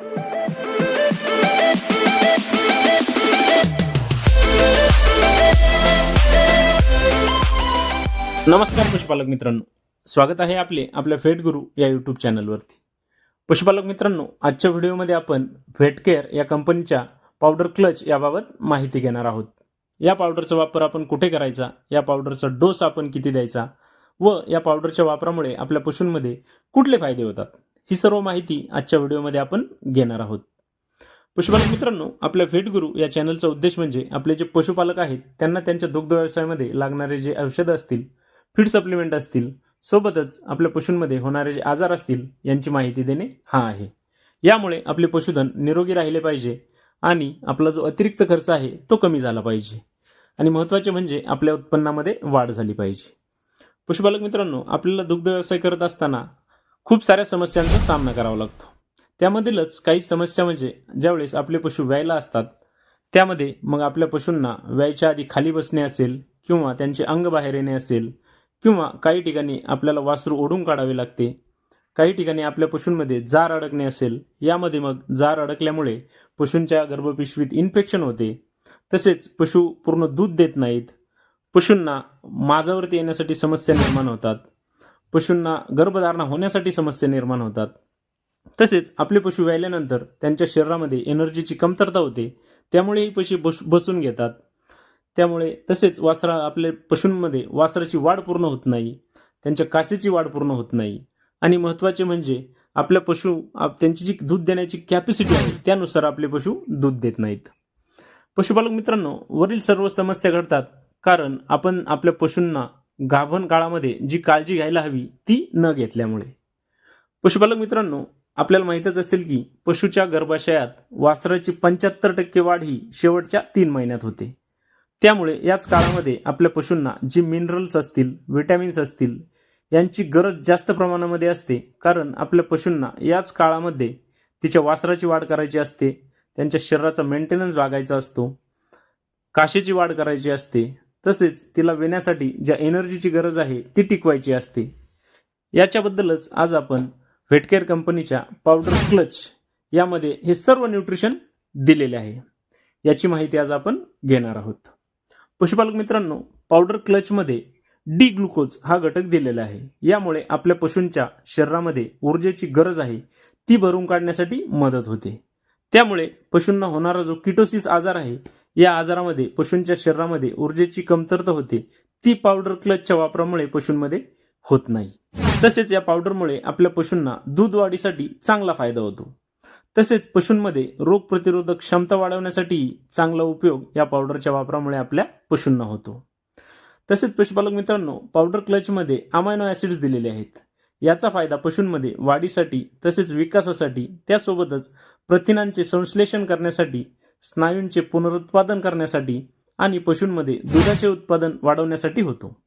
नमस्कार पशुपालक मित्रांनो. स्वागत आहे आपले आपल्या फेट गुरु या यूट्यूब चॅनलवरती पशुपालक मित्रांनो आजच्या व्हिडिओमध्ये आपण व्हेटकेअर या कंपनीच्या पावडर क्लच याबाबत माहिती घेणार आहोत. या पावडरचा वापर आपण कुठे करायचा? या पावडरचा डोस आपण किती द्यायचा? व या पावडरच्या वापरामुळे आपल्या पशूंमध्ये कुठले फायदे होतात? ही सर्व माहिती आजच्या व्हिडिओमध्ये आपण घेणार आहोत. पशुपालक मित्रांनो आपल्या फेट गुरु या चॅनलचा उद्देश म्हणजे आपले जे पशुपालक आहेत त्यांना त्यांच्या दुग्ध व्यवसायामध्ये लागणारे जे औषधं असतील फीड सप्लिमेंट असतील सोबतच आपल्या पशूंमध्ये होणारे जे आजार असतील यांची माहिती देणे हा आहे. यामुळे आपले पशुधन निरोगी राहिले पाहिजे आणि आपला जो अतिरिक्त खर्च आहे तो कमी झाला पाहिजे. आणि महत्त्वाचे म्हणजे आपल्या उत्पन्नामध्ये वाढ झाली पाहिजे. पशुपालक मित्रांनो आपल्याला दुग्ध व्यवसाय करत असताना खूप साऱ्या समस्यांचा सामना करावा लागतो. त्यामधीलच काही समस्या म्हणजे ज्यावेळेस आपले पशु व्यायला असतात त्यामध्ये मग आपल्या पशूंना व्यायच्या आधी खाली बसणे असेल किंवा त्यांचे अंग बाहेर येणे असेल किंवा काही ठिकाणी आपल्याला वासरू ओढून काढावे लागते काही ठिकाणी आपल्या पशूंमध्ये जार अडकणे असेल यामध्ये मग जार अडकल्यामुळे पशूंच्या गर्भपिशवीत इन्फेक्शन होते. तसेच पशु पूर्ण दूध देत नाहीत. पशूंना माझावरती येण्यासाठी समस्या निर्माण होतात. पशूंना गर्भधारणा होण्यासाठी समस्या निर्माण होतात. तसेच आपले पशु व्यायल्यानंतर त्यांच्या शरीरामध्ये एनर्जीची कमतरता होते. त्यामुळेही पशु बस बसून घेतात. त्यामुळे तसेच वासरा आपल्या पशूंमध्ये वासराची वाढ पूर्ण होत नाही. त्यांच्या कासेची वाढ पूर्ण होत नाही. आणि महत्त्वाचे म्हणजे आपल्या पशु आप- त्यांची जी दूध देण्याची कॅपॅसिटी आहे त्यानुसार आपले पशु दूध देत नाहीत. पशुपालक मित्रांनो वरील सर्व समस्या घडतात. कारण आपण आपल्या पशूंना गाभण काळामध्ये जी काळजी घ्यायला हवी ती न घेतल्यामुळे. पशुपालक मित्रांनो आपल्याला माहीतच असेल की पशुच्या गर्भाशयात वासराची पंच्याहत्तर टक्के वाढ ही शेवटच्या तीन महिन्यात होते. त्यामुळे याच काळामध्ये आपल्या पशूंना जी मिनरल्स असतील व्हिटॅमिन्स असतील यांची गरज जास्त प्रमाणामध्ये असते. कारण आपल्या पशूंना याच काळामध्ये तिच्या वासराची वाढ करायची असते त्यांच्या शरीराचा मेंटेनन्स बागायचा असतो काशेची वाढ करायची असते तसेच तिला वेण्यासाठी ज्या एनर्जीची गरज आहे ती टिकवायची असते. याच्याबद्दलच आज आपण व्हेटकेअर कंपनीच्या पावडर क्लच यामध्ये हे सर्व न्यूट्रिशन दिलेले आहे. याची माहिती आज आपण घेणार आहोत. पशुपालक मित्रांनो पावडर क्लचमध्ये डी ग्लुकोज हा घटक दिलेला आहे. यामुळे आपल्या पशूंच्या शरीरामध्ये ऊर्जेची गरज आहे ती भरून काढण्यासाठी मदत होते. त्यामुळे पशूंना होणारा जो किटोसिस आजार आहे या आजारामध्ये पशूंच्या शरीरामध्ये ऊर्जेची कमतरता होते. ती पावडर क्लचच्या वापरामुळे पशूंमध्ये होत नाही. तसेच या पावडरमुळे आपल्या पशूंना दूध वाढीसाठी चांगला फायदा होतो. तसेच पशूंमध्ये रोगप्रतिरोधक क्षमता वाढवण्यासाठी चांगला उपयोग या पावडरच्या वापरामुळे आपल्या पशूंना होतो. तसेच पशुपालक मित्रांनो पावडर क्लचमध्ये अमायनो ॲसिड्स दिलेले आहेत. याचा फायदा पशूंमध्ये वाढीसाठी तसेच विकासासाठी त्यासोबतच प्रथिनांचे संश्लेषण करण्यासाठी स्नायूंचे पुनरुत्पादन करण्यासाठी आणि पशूंमध्ये दुधाचे उत्पादन वाढवण्यासाठी होतो.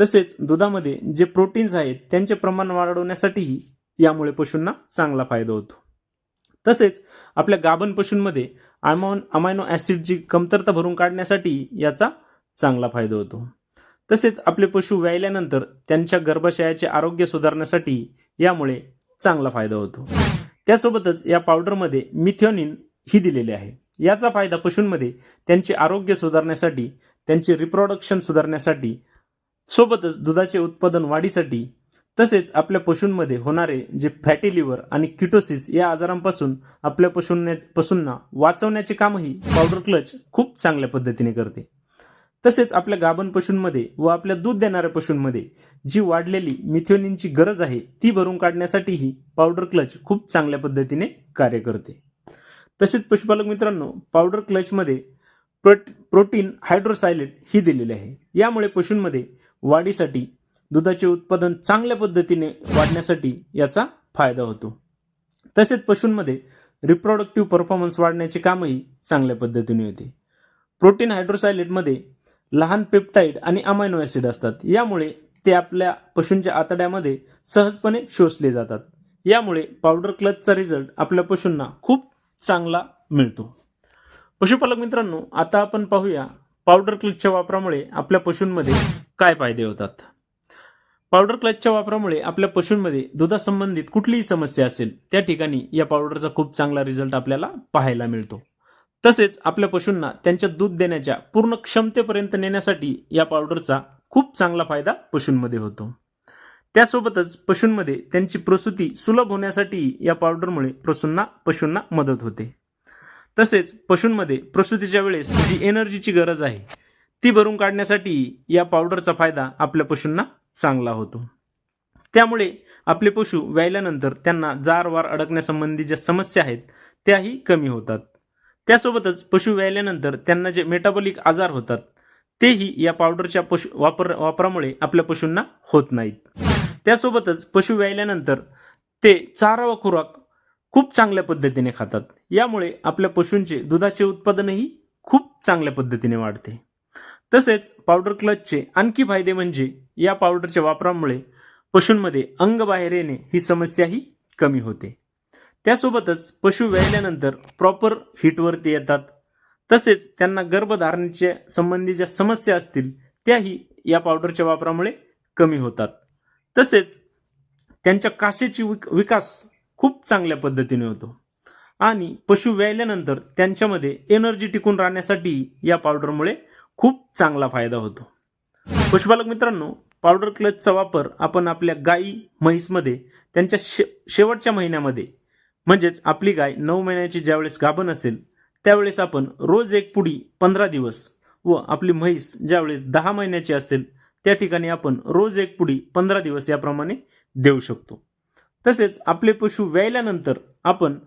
तसेच दुधामध्ये जे प्रोटीन्स आहेत त्यांचे प्रमाण वाढवण्यासाठीही यामुळे पशूंना चांगला फायदा होतो. तसेच आपल्या गाभण पशूंमध्ये अमाउन अमायनो ॲसिडची कमतरता भरून काढण्यासाठी याचा चांगला फायदा होतो. तसेच आपले पशु व्यायल्यानंतर त्यांच्या गर्भाशयाचे आरोग्य सुधारण्यासाठी यामुळे चांगला फायदा होतो. त्यासोबतच या पावडरमध्ये मिथ्योनिन ही दिलेली आहे. याचा फायदा पशूंमध्ये त्यांचे आरोग्य सुधारण्यासाठी त्यांचे रिप्रोडक्शन सुधारण्यासाठी सोबतच दुधाचे उत्पादन वाढीसाठी तसेच आपल्या पशूंमध्ये होणारे जे फॅटी लिव्हर आणि किटोसिस या आजारांपासून आपल्या पशूंना पशूंना वाचवण्याचे कामही पावडर क्लच खूप चांगल्या पद्धतीने करते. तसेच आपल्या गाभण पशूंमध्ये व आपल्या दूध देणाऱ्या पशूंमध्ये जी वाढलेली मिथ्योनिनची गरज आहे ती भरून काढण्यासाठीही पावडर क्लच खूप चांगल्या पद्धतीने कार्य करते. तसेच पशुपालक मित्रांनो पावडर क्लचमध्ये प्रोट प्रोटीन हायड्रोसायलेट ही दिलेली आहे. यामुळे पशूंमध्ये वाढीसाठी दुधाचे उत्पादन चांगल्या पद्धतीने वाढण्यासाठी याचा फायदा होतो. तसेच पशूंमध्ये रिप्रोडक्टिव्ह परफॉर्मन्स वाढण्याचे कामही चांगल्या पद्धतीने होते. प्रोटीन हायड्रोसायलेटमध्ये लहान पेप्टाईड आणि अमायनो ॲसिड असतात. यामुळे ते आपल्या पशूंच्या आतड्यामध्ये सहजपणे शोषले जातात. यामुळे पावडर क्लचचा रिझल्ट आपल्या पशूंना खूप चांगला मिळतो. पशुपालक मित्रांनो आता आपण पाहूया पावडर क्लचच्या वापरामुळे आपल्या पशूंमध्ये काय फायदे होतात. पावडर क्लचच्या वापरामुळे आपल्या पशूंमध्ये दुधासंबंधित कुठलीही समस्या असेल त्या ठिकाणी या पावडरचा खूप चांगला रिझल्ट आपल्याला पाहायला मिळतो. तसेच आपल्या पशूंना त्यांच्या दूध देण्याच्या पूर्ण क्षमतेपर्यंत नेण्यासाठी या पावडरचा खूप चांगला फायदा पशूंमध्ये होतो. त्यासोबतच पशूंमध्ये त्यांची प्रसूती सुलभ होण्यासाठी या पावडरमुळे पशूंना पशूंना मदत होते. तसेच पशूंमध्ये प्रसूतीच्या वेळेस जी एनर्जीची गरज आहे ती भरून काढण्यासाठी या पावडरचा फायदा आपल्या पशूंना चांगला होतो. त्यामुळे आपले पशु व्यायल्यानंतर त्यांना जार वार अडकण्यासंबंधी ज्या समस्या आहेत त्याही कमी होतात. त्यासोबतच पशु व्यायल्यानंतर त्यांना जे मेटाबॉलिक आजार होतात तेही या पावडरच्या पशु वापर वापरामुळे आपल्या पशूंना होत नाहीत. त्यासोबतच पशु व्यायल्यानंतर ते चारा व खुराक खूप चांगल्या पद्धतीने खातात. यामुळे आपल्या पशूंचे दुधाचे उत्पादनही खूप चांगल्या पद्धतीने वाढते. तसेच पावडर क्लचचे आणखी फायदे म्हणजे या पावडरच्या वापरामुळे पशूंमध्ये अंग बाहेर येणे ही समस्याही कमी होते. त्यासोबतच पशु व्यायल्यानंतर प्रॉपर हिटवरती येतात. तसेच त्यांना गर्भधारणेच्या संबंधी ज्या समस्या असतील त्याही या पावडरच्या वापरामुळे कमी होतात. तसेच त्यांच्या कासेची विक विकास खूप चांगल्या पद्धतीने होतो. आणि पशु व्यायल्यानंतर त्यांच्यामध्ये एनर्जी टिकून राहण्यासाठी या पावडरमुळे खूप चांगला फायदा होतो. पशुपालक मित्रांनो पावडर क्लचचा वापर आपण आपल्या गाई म्हैसमध्ये त्यांच्या शे शेवटच्या महिन्यामध्ये म्हणजेच आपली गाय नऊ महिन्याची ज्यावेळेस गाभण असेल त्यावेळेस आपण रोज एक पुडी पंधरा दिवस व आपली म्हैस ज्यावेळेस दहा महिन्याची असेल त्या ठिकाणी आपण रोज एक पुडी पंधरा दिवस याप्रमाणे देऊ शकतो. तसेच आपले पशु व्यायल्यानंतर आपण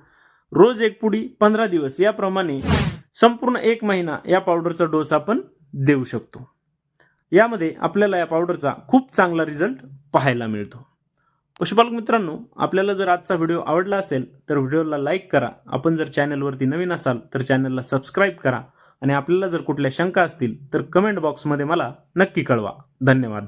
रोज एक पुडी पंधरा दिवस याप्रमाणे संपूर्ण एक महिना या पावडरचा डोस आपण देऊ शकतो. यामध्ये आपल्याला या पावडरचा खूप चांगला रिझल्ट पाहायला मिळतो. पशुपालक मित्रांनो आपल्याला जर आजचा व्हिडिओ आवडला असेल तर व्हिडिओला लाईक करा. आपण जर चॅनलवरती नवीन असाल तर चॅनलला सबस्क्राईब करा. आणि आपल्याला जर कुठल्या शंका असतील तर कमेंट बॉक्समध्ये मला नक्की कळवा. धन्यवाद.